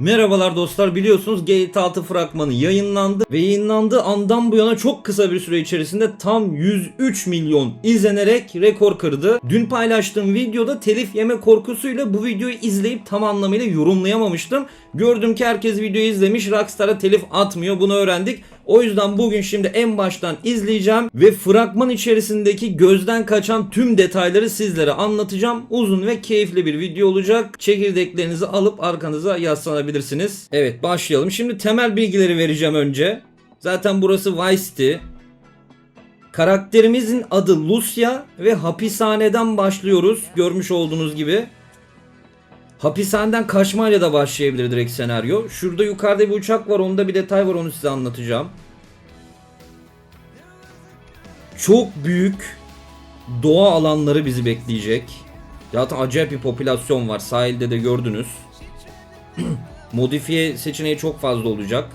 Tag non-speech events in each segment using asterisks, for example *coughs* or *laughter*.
Merhabalar dostlar biliyorsunuz GTA 6 fragmanı yayınlandı ve yayınlandığı andan bu yana çok kısa bir süre içerisinde tam 103 milyon izlenerek rekor kırdı. Dün paylaştığım videoda telif yeme korkusuyla bu videoyu izleyip tam anlamıyla yorumlayamamıştım. Gördüm ki herkes videoyu izlemiş Rockstar'a telif atmıyor bunu öğrendik. O yüzden bugün şimdi en baştan izleyeceğim ve fragman içerisindeki gözden kaçan tüm detayları sizlere anlatacağım. Uzun ve keyifli bir video olacak. Çekirdeklerinizi alıp arkanıza yaslanabilirsiniz. Evet başlayalım. Şimdi temel bilgileri vereceğim önce. Zaten burası Vice City. Karakterimizin adı Lucia ve hapishaneden başlıyoruz. Görmüş olduğunuz gibi. Hapishaneden kaçmayla da başlayabilir direkt senaryo. Şurada yukarıda bir uçak var. Onda bir detay var. Onu size anlatacağım. Çok büyük doğa alanları bizi bekleyecek. Zaten acayip bir popülasyon var. Sahilde de gördünüz. *clears throat* Modifiye seçeneği çok fazla olacak.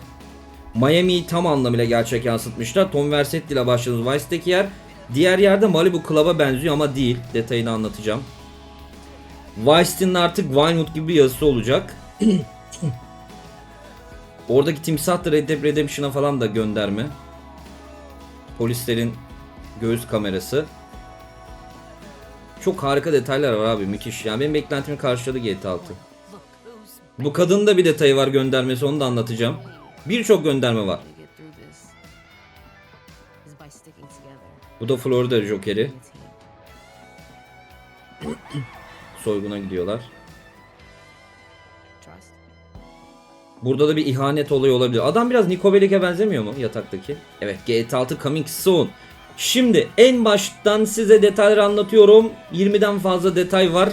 Miami'yi tam anlamıyla gerçek yansıtmışlar. Tom Vercetti ile başladığımız Vice'deki yer. Diğer yerde Malibu Club'a benziyor ama değil. Detayını anlatacağım. Vice'nin artık Vinewood gibi bir yazısı olacak. *coughs* Oradaki timsah da Red Dead Redemption'a falan da gönderme. Polislerin göğüs kamerası. Çok harika detaylar var abi müthiş. Yani benim beklentimi karşıladı GTA 6. Bu kadının da bir detayı var göndermesi onu da anlatacağım. Birçok gönderme var. Bu da Florida Joker'i. Soyguna gidiyorlar. Burada da bir ihanet olayı olabilir. Adam biraz Niko Bellic'e benzemiyor mu yataktaki? Evet GTA 6 coming soon. Şimdi en baştan size detayları anlatıyorum. 20'den fazla detay var.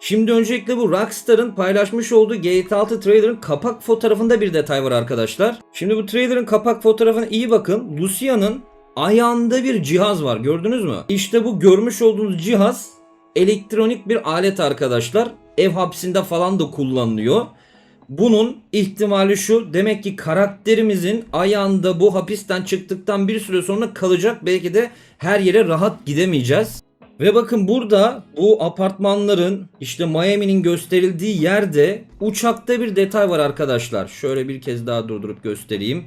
Şimdi öncelikle bu Rockstar'ın paylaşmış olduğu GTA 6 trailer'ın kapak fotoğrafında bir detay var arkadaşlar. Şimdi bu trailer'ın kapak fotoğrafına iyi bakın. Lucia'nın ayağında bir cihaz var gördünüz mü? İşte bu görmüş olduğunuz cihaz elektronik bir alet arkadaşlar. Ev hapsinde falan da kullanılıyor. Bunun ihtimali şu. Demek ki karakterimizin ayağında bu hapisten çıktıktan bir süre sonra kalacak. Belki de her yere rahat gidemeyeceğiz. Ve bakın burada bu apartmanların işte Miami'nin gösterildiği yerde uçakta bir detay var arkadaşlar. Şöyle bir kez daha durdurup göstereyim.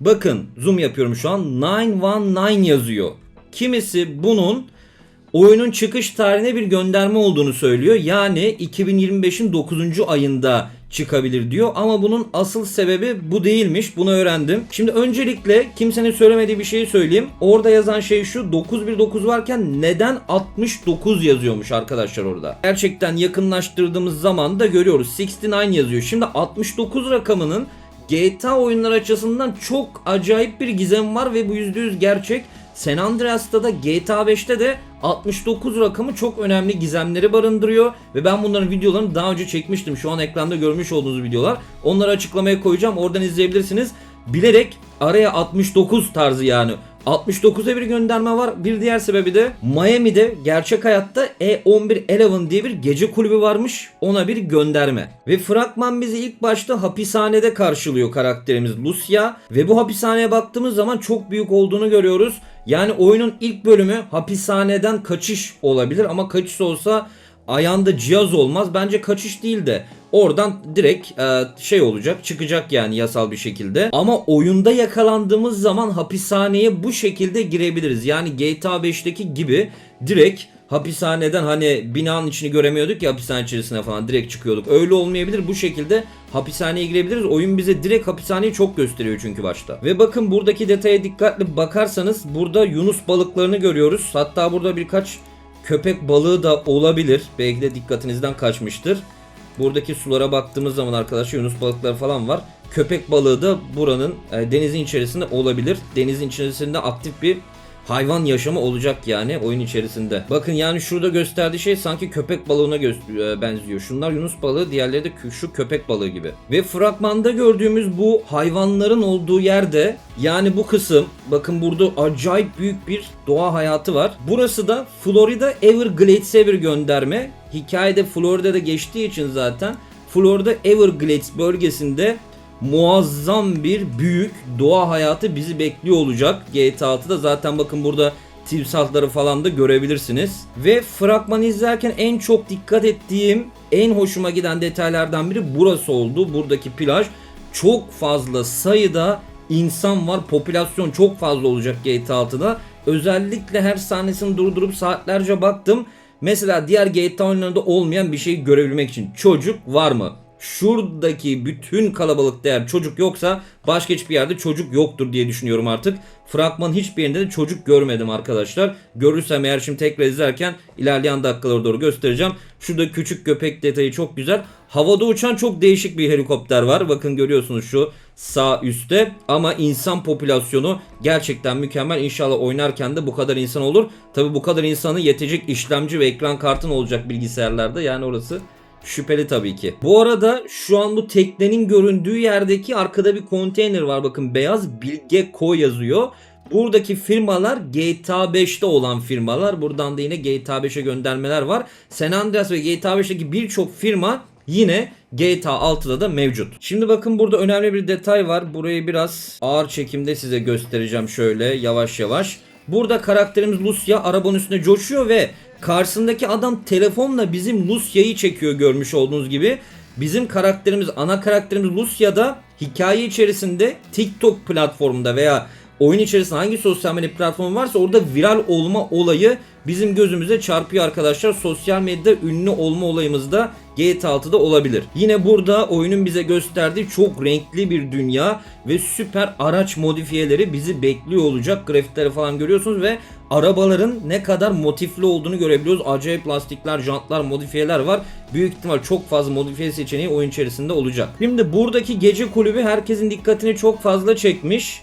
Bakın zoom yapıyorum şu an 919 yazıyor. Kimisi bunun oyunun çıkış tarihine bir gönderme olduğunu söylüyor. Yani 2025'in 9. ayında çıkabilir diyor ama bunun asıl sebebi bu değilmiş. Bunu öğrendim. Şimdi öncelikle kimsenin söylemediği bir şeyi söyleyeyim. Orada yazan şey şu 919 varken neden 69 yazıyormuş arkadaşlar orada. Gerçekten yakınlaştırdığımız zaman da görüyoruz. 69 yazıyor. Şimdi 69 rakamının GTA oyunları açısından çok acayip bir gizem var ve bu %100 gerçek. San Andreas'ta da GTA 5'te de 69 rakamı çok önemli gizemleri barındırıyor ve ben bunların videolarını daha önce çekmiştim. Şu an ekranda görmüş olduğunuz videolar. Onları açıklamaya koyacağım. Oradan izleyebilirsiniz. Bilerek araya 69 tarzı yani 69'a bir gönderme var. Bir diğer sebebi de Miami'de gerçek hayatta E1111 diye bir gece kulübü varmış. Ona bir gönderme. Ve fragman bizi ilk başta hapishanede karşılıyor karakterimiz Lucia. Ve bu hapishaneye baktığımız zaman çok büyük olduğunu görüyoruz. Yani oyunun ilk bölümü hapishaneden kaçış olabilir ama kaçış olsa ayağında cihaz olmaz. Bence kaçış değil de oradan direkt e, şey olacak çıkacak yani yasal bir şekilde. Ama oyunda yakalandığımız zaman hapishaneye bu şekilde girebiliriz. Yani GTA 5'teki gibi direkt hapishaneden hani binanın içini göremiyorduk ya hapishane içerisine falan direkt çıkıyorduk. Öyle olmayabilir. Bu şekilde hapishaneye girebiliriz. Oyun bize direkt hapishaneyi çok gösteriyor çünkü başta. Ve bakın buradaki detaya dikkatli bakarsanız burada Yunus balıklarını görüyoruz. Hatta burada birkaç köpek balığı da olabilir. Belki de dikkatinizden kaçmıştır. Buradaki sulara baktığımız zaman arkadaşlar Yunus balıkları falan var. Köpek balığı da buranın e, denizin içerisinde olabilir. Denizin içerisinde aktif bir hayvan yaşamı olacak yani oyun içerisinde. Bakın yani şurada gösterdiği şey sanki köpek balığına e, benziyor. Şunlar Yunus balığı, diğerleri de şu köpek balığı gibi. Ve fragmanda gördüğümüz bu hayvanların olduğu yerde yani bu kısım bakın burada acayip büyük bir doğa hayatı var. Burası da Florida Everglades'e bir gönderme. Hikayede Florida'da geçtiği için zaten Florida Everglades bölgesinde muazzam bir büyük doğa hayatı bizi bekliyor olacak GTA 6'da. Zaten bakın burada timsahları falan da görebilirsiniz. Ve fragmanı izlerken en çok dikkat ettiğim, en hoşuma giden detaylardan biri burası oldu. Buradaki plaj çok fazla sayıda insan var. Popülasyon çok fazla olacak GTA 6'da. Özellikle her sahnesini durdurup saatlerce baktım. Mesela diğer GTA oyunlarında olmayan bir şeyi görebilmek için çocuk var mı? Şuradaki bütün kalabalıkta eğer çocuk yoksa başka hiçbir yerde çocuk yoktur diye düşünüyorum artık. Fragmanın hiçbir yerinde de çocuk görmedim arkadaşlar. Görürsem eğer şimdi tekrar izlerken ilerleyen dakikalara doğru göstereceğim. Şurada küçük köpek detayı çok güzel. Havada uçan çok değişik bir helikopter var. Bakın görüyorsunuz şu sağ üstte. Ama insan popülasyonu gerçekten mükemmel. İnşallah oynarken de bu kadar insan olur. Tabi bu kadar insanı yetecek işlemci ve ekran kartın olacak bilgisayarlarda. Yani orası Şüpheli tabii ki. Bu arada şu an bu teknenin göründüğü yerdeki arkada bir konteyner var. Bakın beyaz Bilge Ko yazıyor. Buradaki firmalar GTA 5'te olan firmalar. Buradan da yine GTA 5'e göndermeler var. San Andreas ve GTA 5'teki birçok firma yine GTA 6'da da mevcut. Şimdi bakın burada önemli bir detay var. Burayı biraz ağır çekimde size göstereceğim şöyle yavaş yavaş. Burada karakterimiz Lucia arabanın üstünde coşuyor ve karşısındaki adam telefonla bizim Lucia'yı çekiyor görmüş olduğunuz gibi. Bizim karakterimiz, ana karakterimiz Lucia da hikaye içerisinde TikTok platformunda veya oyun içerisinde hangi sosyal medya platformu varsa orada viral olma olayı bizim gözümüze çarpıyor arkadaşlar. Sosyal medyada ünlü olma olayımız da GTA 6'da olabilir. Yine burada oyunun bize gösterdiği çok renkli bir dünya ve süper araç modifiyeleri bizi bekliyor olacak. Grafikleri falan görüyorsunuz ve arabaların ne kadar motifli olduğunu görebiliyoruz. Acayip lastikler, jantlar, modifiyeler var. Büyük ihtimal çok fazla modifiye seçeneği oyun içerisinde olacak. Şimdi buradaki gece kulübü herkesin dikkatini çok fazla çekmiş.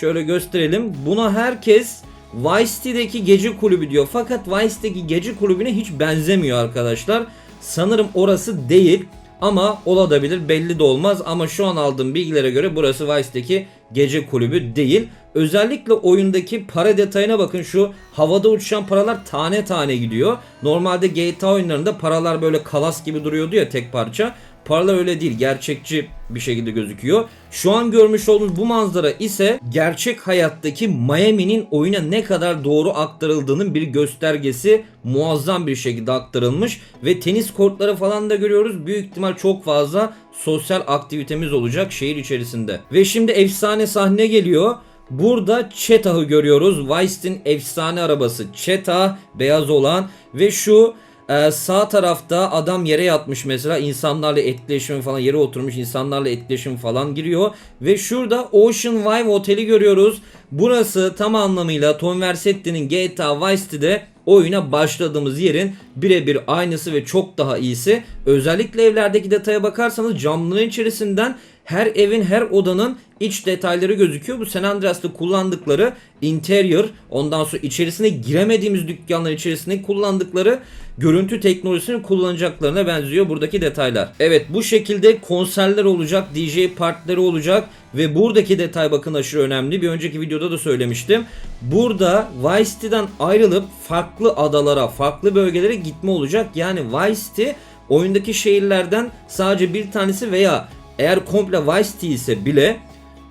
Şöyle gösterelim. Buna herkes Vice City'deki gece kulübü diyor. Fakat Vice City'deki gece kulübüne hiç benzemiyor arkadaşlar. Sanırım orası değil. Ama olabilir belli de olmaz ama şu an aldığım bilgilere göre burası Vice'deki gece kulübü değil. Özellikle oyundaki para detayına bakın şu havada uçuşan paralar tane tane gidiyor. Normalde GTA oyunlarında paralar böyle kalas gibi duruyordu ya tek parça. Paralar öyle değil gerçekçi bir şekilde gözüküyor. Şu an görmüş olduğunuz bu manzara ise gerçek hayattaki Miami'nin oyuna ne kadar doğru aktarıldığının bir göstergesi muazzam bir şekilde aktarılmış ve tenis kortları falan da görüyoruz. Büyük ihtimal çok fazla sosyal aktivitemiz olacak şehir içerisinde. Ve şimdi efsane sahne geliyor. Burada Chetah'ı görüyoruz. Weiss'in efsane arabası Chetah beyaz olan ve şu ee, sağ tarafta adam yere yatmış mesela insanlarla etkileşim falan yere oturmuş insanlarla etkileşim falan giriyor ve şurada Ocean Vive Oteli görüyoruz. Burası tam anlamıyla Tom Vercetti'nin GTA Vice City'de oyuna başladığımız yerin birebir aynısı ve çok daha iyisi. Özellikle evlerdeki detaya bakarsanız camların içerisinden her evin her odanın iç detayları gözüküyor. Bu San Andreas'ta kullandıkları interior ondan sonra içerisine giremediğimiz dükkanlar içerisinde kullandıkları görüntü teknolojisini kullanacaklarına benziyor buradaki detaylar. Evet bu şekilde konserler olacak, DJ partileri olacak ve buradaki detay bakın aşırı önemli. Bir önceki videoda da söylemiştim. Burada Vice City'den ayrılıp farklı adalara, farklı bölgelere gitme olacak. Yani Vice City oyundaki şehirlerden sadece bir tanesi veya eğer komple Vice City ise bile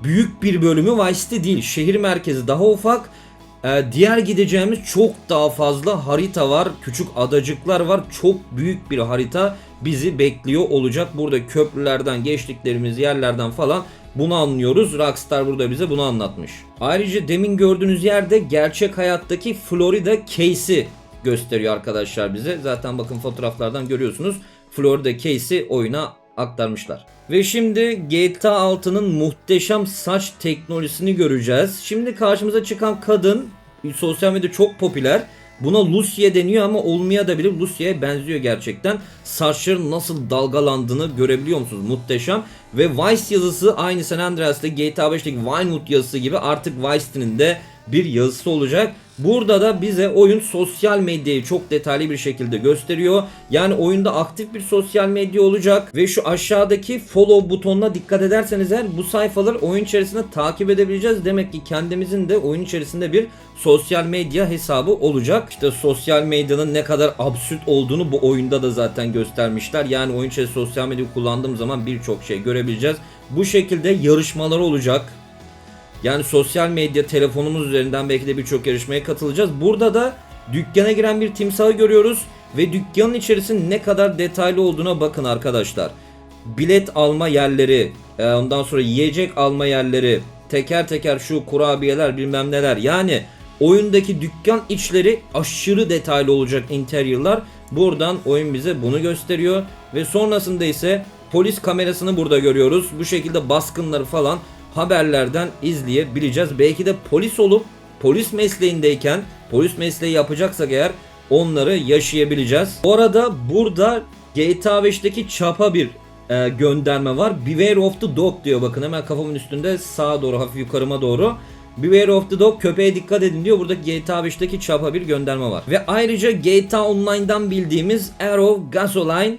büyük bir bölümü Vice City değil. Şehir merkezi daha ufak. Ee, diğer gideceğimiz çok daha fazla harita var. Küçük adacıklar var. Çok büyük bir harita bizi bekliyor olacak. Burada köprülerden geçtiklerimiz yerlerden falan bunu anlıyoruz. Rockstar burada bize bunu anlatmış. Ayrıca demin gördüğünüz yerde gerçek hayattaki Florida case'i gösteriyor arkadaşlar bize. Zaten bakın fotoğraflardan görüyorsunuz. Florida case'i oyuna aktarmışlar. Ve şimdi GTA 6'nın muhteşem saç teknolojisini göreceğiz. Şimdi karşımıza çıkan kadın sosyal medyada çok popüler. Buna Lucia deniyor ama olmaya da bilir. Lucia'ya benziyor gerçekten. Saçların nasıl dalgalandığını görebiliyor musunuz? Muhteşem. Ve Vice yazısı aynı San Andreas'ta GTA 5'teki Vinewood yazısı gibi artık Vice'nin de bir yazısı olacak. Burada da bize oyun sosyal medyayı çok detaylı bir şekilde gösteriyor. Yani oyunda aktif bir sosyal medya olacak ve şu aşağıdaki follow butonuna dikkat ederseniz eğer bu sayfaları oyun içerisinde takip edebileceğiz. Demek ki kendimizin de oyun içerisinde bir sosyal medya hesabı olacak. İşte sosyal medyanın ne kadar absürt olduğunu bu oyunda da zaten göstermişler. Yani oyun içerisinde sosyal medya kullandığım zaman birçok şey görebileceğiz. Bu şekilde yarışmalar olacak. Yani sosyal medya, telefonumuz üzerinden belki de birçok yarışmaya katılacağız. Burada da dükkana giren bir timsahı görüyoruz ve dükkanın içerisinin ne kadar detaylı olduğuna bakın arkadaşlar. Bilet alma yerleri, e, ondan sonra yiyecek alma yerleri, teker teker şu kurabiyeler bilmem neler. Yani oyundaki dükkan içleri aşırı detaylı olacak interiorlar. Buradan oyun bize bunu gösteriyor ve sonrasında ise polis kamerasını burada görüyoruz. Bu şekilde baskınları falan haberlerden izleyebileceğiz. Belki de polis olup polis mesleğindeyken polis mesleği yapacaksak eğer onları yaşayabileceğiz. Bu arada burada GTA 5'teki çapa bir e, gönderme var. Beware of the dog diyor bakın hemen kafamın üstünde sağa doğru hafif yukarıma doğru. Beware of the dog köpeğe dikkat edin diyor. Burada GTA 5'teki çapa bir gönderme var. Ve ayrıca GTA Online'dan bildiğimiz Arrow Gasoline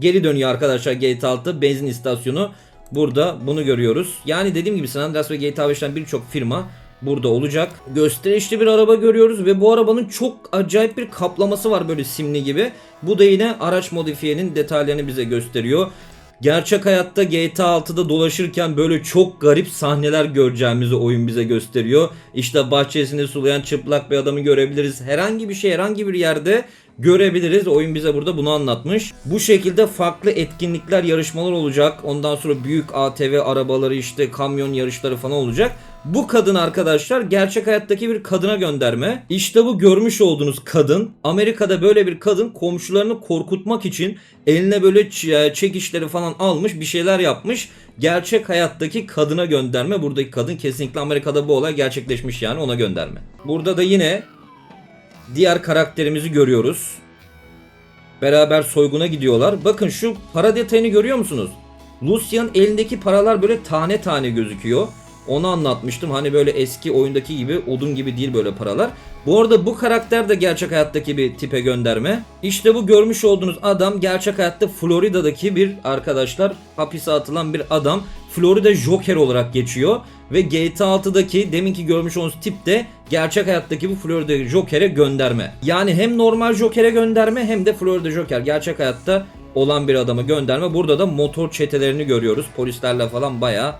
geri dönüyor arkadaşlar GTA 6 benzin istasyonu. Burada bunu görüyoruz. Yani dediğim gibi San Andreas ve GTA 5'ten birçok firma burada olacak. Gösterişli bir araba görüyoruz ve bu arabanın çok acayip bir kaplaması var böyle simli gibi. Bu da yine araç modifiyenin detaylarını bize gösteriyor. Gerçek hayatta GTA 6'da dolaşırken böyle çok garip sahneler göreceğimizi oyun bize gösteriyor. İşte bahçesini sulayan çıplak bir adamı görebiliriz. Herhangi bir şey herhangi bir yerde görebiliriz. Oyun bize burada bunu anlatmış. Bu şekilde farklı etkinlikler, yarışmalar olacak. Ondan sonra büyük ATV arabaları işte kamyon yarışları falan olacak. Bu kadın arkadaşlar gerçek hayattaki bir kadına gönderme. İşte bu görmüş olduğunuz kadın Amerika'da böyle bir kadın komşularını korkutmak için eline böyle ç- çekişleri falan almış bir şeyler yapmış. Gerçek hayattaki kadına gönderme. Buradaki kadın kesinlikle Amerika'da bu olay gerçekleşmiş yani ona gönderme. Burada da yine diğer karakterimizi görüyoruz. Beraber soyguna gidiyorlar. Bakın şu para detayını görüyor musunuz? Lucia'nın elindeki paralar böyle tane tane gözüküyor. Onu anlatmıştım. Hani böyle eski oyundaki gibi odun gibi değil böyle paralar. Bu arada bu karakter de gerçek hayattaki bir tipe gönderme. İşte bu görmüş olduğunuz adam gerçek hayatta Florida'daki bir arkadaşlar hapise atılan bir adam. Florida Joker olarak geçiyor. Ve GTA 6'daki deminki görmüş olduğunuz tip de gerçek hayattaki bu Florida Joker'e gönderme. Yani hem normal Joker'e gönderme hem de Florida Joker gerçek hayatta olan bir adama gönderme. Burada da motor çetelerini görüyoruz. Polislerle falan bayağı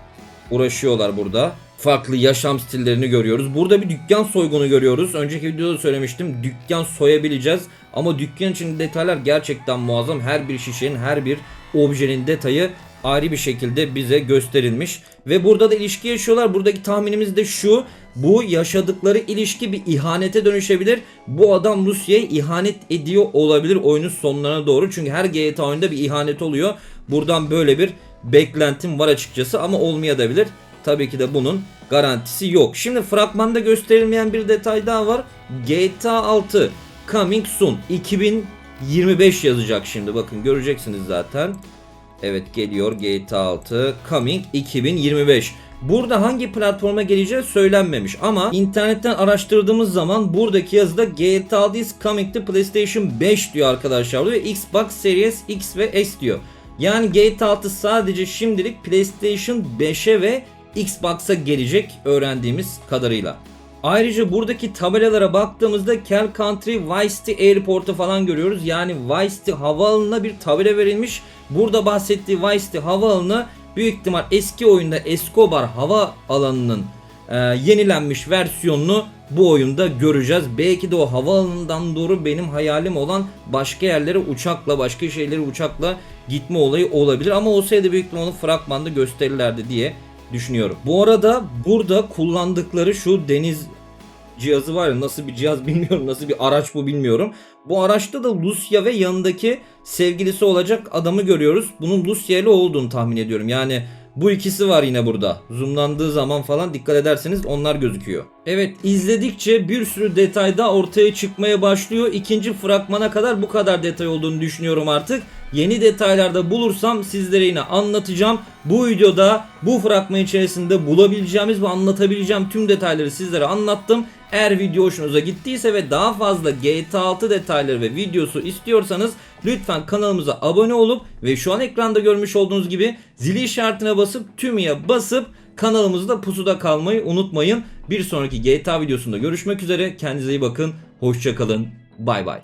uğraşıyorlar burada. Farklı yaşam stillerini görüyoruz. Burada bir dükkan soygunu görüyoruz. Önceki videoda söylemiştim. Dükkan soyabileceğiz. Ama dükkan için detaylar gerçekten muazzam. Her bir şişenin, her bir objenin detayı ayrı bir şekilde bize gösterilmiş. Ve burada da ilişki yaşıyorlar. Buradaki tahminimiz de şu. Bu yaşadıkları ilişki bir ihanete dönüşebilir. Bu adam Rusya'ya ihanet ediyor olabilir oyunun sonlarına doğru. Çünkü her GTA oyunda bir ihanet oluyor. Buradan böyle bir beklentim var açıkçası ama olmayabilir. Tabii ki de bunun garantisi yok. Şimdi fragmanda gösterilmeyen bir detay daha var. GTA 6 coming soon 2025 yazacak şimdi bakın göreceksiniz zaten. Evet geliyor GTA 6 coming 2025. Burada hangi platforma geleceği söylenmemiş ama internetten araştırdığımız zaman buradaki yazıda GTA 6 is coming to PlayStation 5 diyor arkadaşlar ve Xbox Series X ve S diyor. Yani GTA 6 sadece şimdilik PlayStation 5'e ve Xbox'a gelecek öğrendiğimiz kadarıyla. Ayrıca buradaki tabelalara baktığımızda Cal Country Vice City Airport'u falan görüyoruz. Yani Vice City havaalanına bir tabela verilmiş. Burada bahsettiği Vice City havaalanı büyük ihtimal eski oyunda Escobar hava alanının e, yenilenmiş versiyonunu bu oyunda göreceğiz. Belki de o havaalanından doğru benim hayalim olan başka yerlere uçakla, başka şeyleri uçakla gitme olayı olabilir. Ama olsaydı büyük ihtimal onu fragmanda gösterirlerdi diye düşünüyorum. Bu arada burada kullandıkları şu deniz cihazı var ya nasıl bir cihaz bilmiyorum nasıl bir araç bu bilmiyorum. Bu araçta da Lucia ve yanındaki sevgilisi olacak adamı görüyoruz. Bunun Lucia ile olduğunu tahmin ediyorum. Yani bu ikisi var yine burada. Zoomlandığı zaman falan dikkat ederseniz onlar gözüküyor. Evet izledikçe bir sürü detay da ortaya çıkmaya başlıyor. İkinci fragmana kadar bu kadar detay olduğunu düşünüyorum artık. Yeni detaylarda bulursam sizlere yine anlatacağım. Bu videoda bu fragman içerisinde bulabileceğimiz ve anlatabileceğim tüm detayları sizlere anlattım. Eğer video hoşunuza gittiyse ve daha fazla GTA 6 detayları ve videosu istiyorsanız lütfen kanalımıza abone olup ve şu an ekranda görmüş olduğunuz gibi zili işaretine basıp tümüye basıp kanalımızda pusuda kalmayı unutmayın. Bir sonraki GTA videosunda görüşmek üzere. Kendinize iyi bakın. Hoşçakalın. Bay bay.